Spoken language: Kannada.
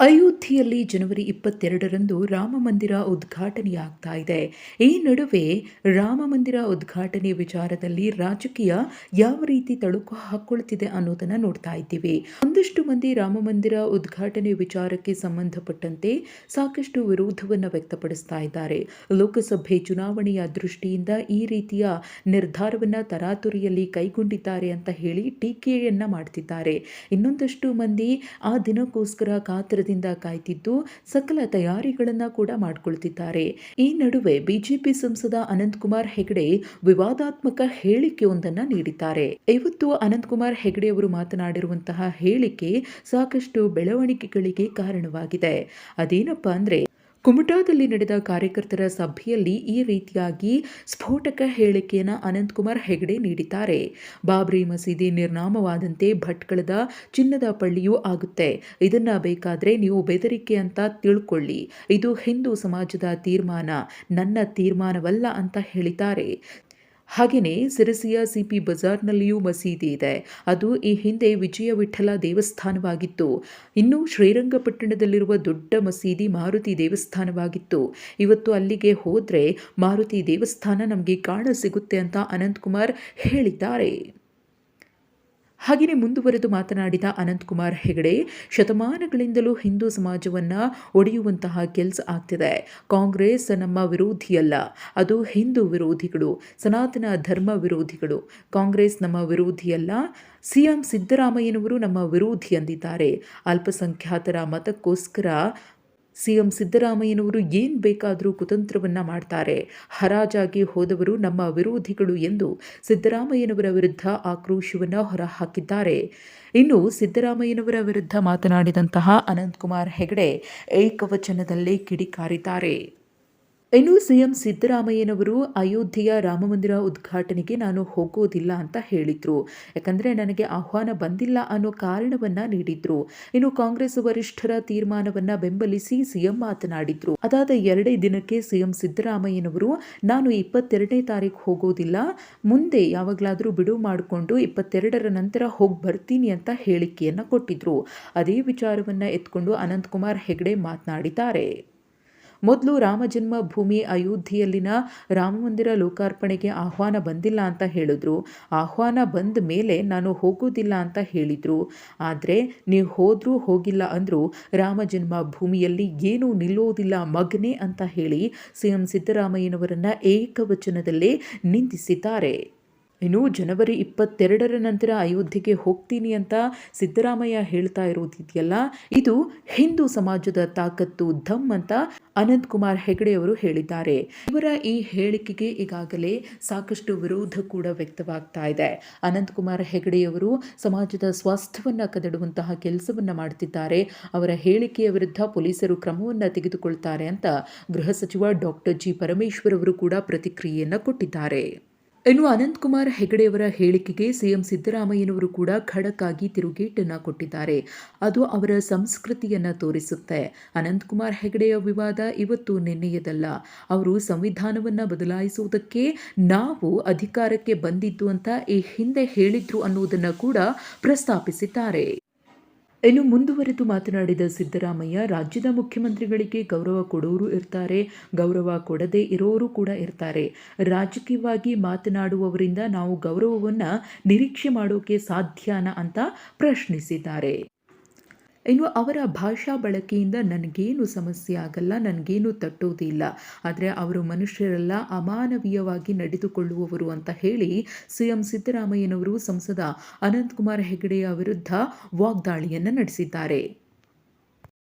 ಅಯೋಧ್ಯೆಯಲ್ಲಿ ಜನವರಿ ಇಪ್ಪತ್ತೆರಡರಂದು ರಾಮ ಮಂದಿರ ಉದ್ಘಾಟನೆಯಾಗ್ತಾ ಇದೆ. ಈ ನಡುವೆ ರಾಮ ಮಂದಿರ ಉದ್ಘಾಟನೆ ವಿಚಾರದಲ್ಲಿ ರಾಜಕೀಯ ಯಾವ ರೀತಿ ತಳುಕು ಹಾಕ್ಕೊಳ್ತಿದೆ ಅನ್ನೋದನ್ನು ನೋಡ್ತಾ ಇದ್ದೀವಿ. ಒಂದಷ್ಟು ಮಂದಿ ರಾಮ ಮಂದಿರ ಉದ್ಘಾಟನೆ ವಿಚಾರಕ್ಕೆ ಸಂಬಂಧಪಟ್ಟಂತೆ ಸಾಕಷ್ಟು ವಿರೋಧವನ್ನು ವ್ಯಕ್ತಪಡಿಸ್ತಾ ಇದ್ದಾರೆ. ಲೋಕಸಭೆ ಚುನಾವಣೆಯ ದೃಷ್ಟಿಯಿಂದ ಈ ರೀತಿಯ ನಿರ್ಧಾರವನ್ನು ತರಾತುರಿಯಲ್ಲಿ ಕೈಗೊಂಡಿದ್ದಾರೆ ಅಂತ ಹೇಳಿ ಟೀಕೆಯನ್ನ ಮಾಡ್ತಿದ್ದಾರೆ. ಇನ್ನೊಂದಷ್ಟು ಮಂದಿ ಆ ದಿನಕ್ಕೋಸ್ಕರ ಕಾತರದಿಂದ ಕಾಯ್ತಿದ್ದು ಸಕಲ ತಯಾರಿಗಳನ್ನ ಕೂಡ ಮಾಡಿಕೊಳ್ತಿದ್ದಾರೆ. ಈ ನಡುವೆ ಬಿಜೆಪಿ ಸಂಸದ ಅನಂತಕುಮಾರ್ ಹೆಗಡೆ ವಿವಾದಾತ್ಮಕ ಹೇಳಿಕೆಯೊಂದನ್ನ ನೀಡಿದ್ದಾರೆ. ಇವತ್ತು ಅನಂತಕುಮಾರ್ ಹೆಗಡೆ ಅವರು ಮಾತನಾಡಿರುವಂತಹ ಹೇಳಿಕೆ ಸಾಕಷ್ಟು ಬೆಳವಣಿಗೆಗಳಿಗೆ ಕಾರಣವಾಗಿದೆ. ಅದೇನಪ್ಪ ಅಂದ್ರೆ ಕುಮಟಾದಲ್ಲಿ ನಡೆದ ಕಾರ್ಯಕರ್ತರ ಸಭೆಯಲ್ಲಿ ಈ ರೀತಿಯಾಗಿ ಸ್ಫೋಟಕ ಹೇಳಿಕೆಯನ್ನು ಅನಂತಕುಮಾರ್ ಹೆಗಡೆ ನೀಡಿದ್ದಾರೆ. ಬಾಬ್ರಿ ಮಸೀದಿ ನಿರ್ನಾಮವಾದಂತೆ ಭಟ್ಕಳದ ಚಿನ್ನದ ಪಳ್ಳಿಯೂ ಆಗುತ್ತೆ. ಇದನ್ನ ಬೇಕಾದ್ರೆ ನೀವು ಬೆದರಿಕೆ ಅಂತ ತಿಳ್ಕೊಳ್ಳಿ. ಇದು ಹಿಂದೂ ಸಮಾಜದ ತೀರ್ಮಾನ. ನನ್ನ ತೀರ್ಮಾನವಲ್ಲ ಅಂತ ಹೇಳಿದ್ದಾರೆ. ಹಾಗೆಯೇ ಸಿರಸಿಯ ಸಿಪಿ ಬಜಾರ್ನಲ್ಲಿಯೂ ಮಸೀದಿ ಇದೆ. ಅದು ಈ ಹಿಂದೆ ವಿಜಯ ವಿಠಲ ದೇವಸ್ಥಾನವಾಗಿತ್ತು. ಇನ್ನು ಶ್ರೀರಂಗಪಟ್ಟಣದಲ್ಲಿರುವ ದೊಡ್ಡ ಮಸೀದಿ ಮಾರುತಿ ದೇವಸ್ಥಾನವಾಗಿತ್ತು. ಇವತ್ತು ಅಲ್ಲಿಗೆ ಹೋದರೆ ಮಾರುತಿ ದೇವಸ್ಥಾನ ನಮಗೆ ಕಾಣ ಸಿಗುತ್ತೆ ಅಂತ ಅನಂತಕುಮಾರ್ ಹೇಳಿದ್ದಾರೆ. ಹಾಗೆಯೇ ಮುಂದುವರೆದು ಮಾತನಾಡಿದ ಅನಂತಕುಮಾರ್ ಹೆಗಡೆ, ಶತಮಾನಗಳಿಂದಲೂ ಹಿಂದೂ ಸಮಾಜವನ್ನು ಒಡೆಯುವಂತಹ ಕೆಲಸ ಆಗ್ತಿದೆ. ಕಾಂಗ್ರೆಸ್ ನಮ್ಮ ವಿರೋಧಿಯಲ್ಲ, ಅದು ಹಿಂದೂ ವಿರೋಧಿಗಳು, ಸನಾತನ ಧರ್ಮ ವಿರೋಧಿಗಳು. ಕಾಂಗ್ರೆಸ್ ನಮ್ಮ ವಿರೋಧಿಯಲ್ಲ, ಸಿಎಂ ಸಿದ್ದರಾಮಯ್ಯನವರು ನಮ್ಮ ವಿರೋಧಿ ಅಂದಿದ್ದಾರೆ. ಅಲ್ಪಸಂಖ್ಯಾತರ ಮತಕ್ಕೋಸ್ಕರ ಸಿಎಂ ಸಿದ್ದರಾಮಯ್ಯನವರು ಏನು ಬೇಕಾದರೂ ಕುತಂತ್ರವನ್ನು ಮಾಡ್ತಾರೆ. ಹರಾಜಾಗಿ ಹೋದವರು ನಮ್ಮ ವಿರೋಧಿಗಳು ಎಂದು ಸಿದ್ದರಾಮಯ್ಯನವರ ವಿರುದ್ಧ ಆಕ್ರೋಶವನ್ನು ಹೊರಹಾಕಿದ್ದಾರೆ. ಇನ್ನು ಸಿದ್ದರಾಮಯ್ಯನವರ ವಿರುದ್ಧ ಮಾತನಾಡಿದಂತಹ ಅನಂತಕುಮಾರ್ ಹೆಗಡೆ ಏಕವಚನದಲ್ಲೇ ಕಿಡಿಕಾರಿದ್ದಾರೆ. ಇನ್ನು ಸಿಎಂ ಸಿದ್ದರಾಮಯ್ಯನವರು ಅಯೋಧ್ಯೆಯ ರಾಮಮಂದಿರ ಉದ್ಘಾಟನೆಗೆ ನಾನು ಹೋಗೋದಿಲ್ಲ ಅಂತ ಹೇಳಿದ್ರು. ಯಾಕಂದರೆ ನನಗೆ ಆಹ್ವಾನ ಬಂದಿಲ್ಲ ಅನ್ನೋ ಕಾರಣವನ್ನ ನೀಡಿದ್ರು. ಇನ್ನು ಕಾಂಗ್ರೆಸ್ ವರಿಷ್ಠರ ತೀರ್ಮಾನವನ್ನು ಬೆಂಬಲಿಸಿ ಸಿಎಂ ಮಾತನಾಡಿದ್ರು. ಅದಾದ ಎರಡೇ ದಿನಕ್ಕೆ ಸಿಎಂ ಸಿದ್ದರಾಮಯ್ಯನವರು, ನಾನು ಇಪ್ಪತ್ತೆರಡನೇ ತಾರೀಕು ಹೋಗೋದಿಲ್ಲ, ಮುಂದೆ ಯಾವಾಗಲಾದರೂ ಬಿಡುವು ಮಾಡಿಕೊಂಡು ಇಪ್ಪತ್ತೆರಡರ ನಂತರ ಹೋಗಿ ಬರ್ತೀನಿ ಅಂತ ಹೇಳಿಕೆಯನ್ನ ಕೊಟ್ಟಿದ್ರು. ಅದೇ ವಿಚಾರವನ್ನ ಎತ್ಕೊಂಡು ಅನಂತಕುಮಾರ್ ಹೆಗಡೆ ಮಾತನಾಡಿದ್ದಾರೆ. ಮೊದಲು ರಾಮ ಜನ್ಮಭೂಮಿ ಅಯೋಧ್ಯೆಯಲ್ಲಿನ ರಾಮಮಂದಿರ ಲೋಕಾರ್ಪಣೆಗೆ ಆಹ್ವಾನ ಬಂದಿಲ್ಲ ಅಂತ ಹೇಳಿದ್ರು. ಆಹ್ವಾನ ಬಂದ ಮೇಲೆ ನಾನು ಹೋಗೋದಿಲ್ಲ ಅಂತ ಹೇಳಿದರು. ಆದರೆ, ನೀವು ಹೋದರೂ ಹೋಗಿಲ್ಲ ಅಂದರೂ ರಾಮ ಜನ್ಮಭೂಮಿಯಲ್ಲಿ ಏನೂ ನಿಲ್ಲೋದಿಲ್ಲ ಮಗನೇ ಅಂತ ಹೇಳಿ ಸಿ ಎಂ ಸಿದ್ದರಾಮಯ್ಯನವರನ್ನು ಏಕವಚನದಲ್ಲೇ ನಿಂದಿಸಿದ್ದಾರೆ. ಇನ್ನು ಜನವರಿ ಇಪ್ಪತ್ತೆರಡರ ನಂತರ ಅಯೋಧ್ಯೆಗೆ ಹೋಗ್ತೀನಿ ಅಂತ ಸಿದ್ದರಾಮಯ್ಯ ಹೇಳ್ತಾ ಇರೋದಿದೆಯಲ್ಲ? ಇದು ಹಿಂದೂ ಸಮಾಜದ ತಾಕತ್ತು, ಧಮ್ ಅಂತ ಅನಂತ್ ಕುಮಾರ್ ಹೆಗಡೆ ಅವರು ಹೇಳಿದ್ದಾರೆ. ಇವರ ಈ ಹೇಳಿಕೆಗೆ ಈಗಾಗಲೇ ಸಾಕಷ್ಟು ವಿರೋಧ ಕೂಡ ವ್ಯಕ್ತವಾಗ್ತಾ ಇದೆ. ಅನಂತ್ ಕುಮಾರ್ ಹೆಗಡೆಯವರು ಸಮಾಜದ ಸ್ವಾಸ್ಥ್ಯವನ್ನು ಕದಡುವಂತಹ ಕೆಲಸವನ್ನು ಮಾಡ್ತಿದ್ದಾರೆ. ಅವರ ಹೇಳಿಕೆಯ ವಿರುದ್ಧ ಪೊಲೀಸರು ಕ್ರಮವನ್ನು ತೆಗೆದುಕೊಳ್ತಾರೆ ಅಂತ ಗೃಹ ಸಚಿವ ಡಾಕ್ಟರ್ ಜಿ ಪರಮೇಶ್ವರ್ ಅವರು ಕೂಡ ಪ್ರತಿಕ್ರಿಯೆಯನ್ನು ಕೊಟ್ಟಿದ್ದಾರೆ. ಇನ್ನು ಅನಂತಕುಮಾರ್ ಹೆಗಡೆಯವರ ಹೇಳಿಕೆಗೆ ಸಿಎಂ ಸಿದ್ದರಾಮಯ್ಯನವರು ಕೂಡ ಖಡಕ್ ತಿರುಗೇಟನ್ನು ತಿರುಗೇಟನ್ನ ಕೊಟ್ಟಿದ್ದಾರೆ. ಅದು ಅವರ ಸಂಸ್ಕೃತಿಯನ್ನ ತೋರಿಸುತ್ತೆ. ಅನಂತಕುಮಾರ್ ಹೆಗಡೆಯ ವಿವಾದ ಇವತ್ತು ನಿನ್ನೆಯದಲ್ಲ. ಅವರು ಸಂವಿಧಾನವನ್ನು ಬದಲಾಯಿಸುವುದಕ್ಕೆ ನಾವು ಅಧಿಕಾರಕ್ಕೆ ಬಂದಿದ್ದು ಅಂತ ಈ ಹಿಂದೆ ಹೇಳಿದ್ರು ಅನ್ನುವುದನ್ನು ಕೂಡ ಪ್ರಸ್ತಾಪಿಸಿದ್ದಾರೆ. ಇನ್ನು ಮುಂದುವರೆದು ಮಾತನಾಡಿದ ಸಿದ್ದರಾಮಯ್ಯ, ರಾಜ್ಯದ ಮುಖ್ಯಮಂತ್ರಿಗಳಿಗೆ ಗೌರವ ಕೊಡೋರು ಇರ್ತಾರೆ, ಗೌರವ ಕೊಡದೇ ಇರೋರು ಕೂಡ ಇರ್ತಾರೆ. ರಾಜಕೀಯವಾಗಿ ಮಾತನಾಡುವವರಿಂದ ನಾವು ಗೌರವವನ್ನು ನಿರೀಕ್ಷೆ ಮಾಡೋಕೆ ಸಾಧ್ಯನಾ ಅಂತ ಪ್ರಶ್ನಿಸಿದ್ದಾರೆ. ಇನ್ನು ಅವರ ಭಾಷಾ ಬಳಕೆಯಿಂದ ನನಗೇನು ಸಮಸ್ಯೆ ಆಗಲ್ಲ, ನನಗೇನು ತಟ್ಟೋದಿಲ್ಲ. ಆದರೆ ಅವರು ಮನುಷ್ಯರೆಲ್ಲ ಅಮಾನವೀಯವಾಗಿ ನಡೆದುಕೊಳ್ಳುವವರು ಅಂತ ಹೇಳಿ ಸಿಎಂ ಸಿದ್ದರಾಮಯ್ಯನವರು ಸಂಸದ ಅನಂತಕುಮಾರ್ ಹೆಗಡೆಯ ವಿರುದ್ಧ ವಾಗ್ದಾಳಿಯನ್ನು ನಡೆಸಿದ್ದಾರೆ.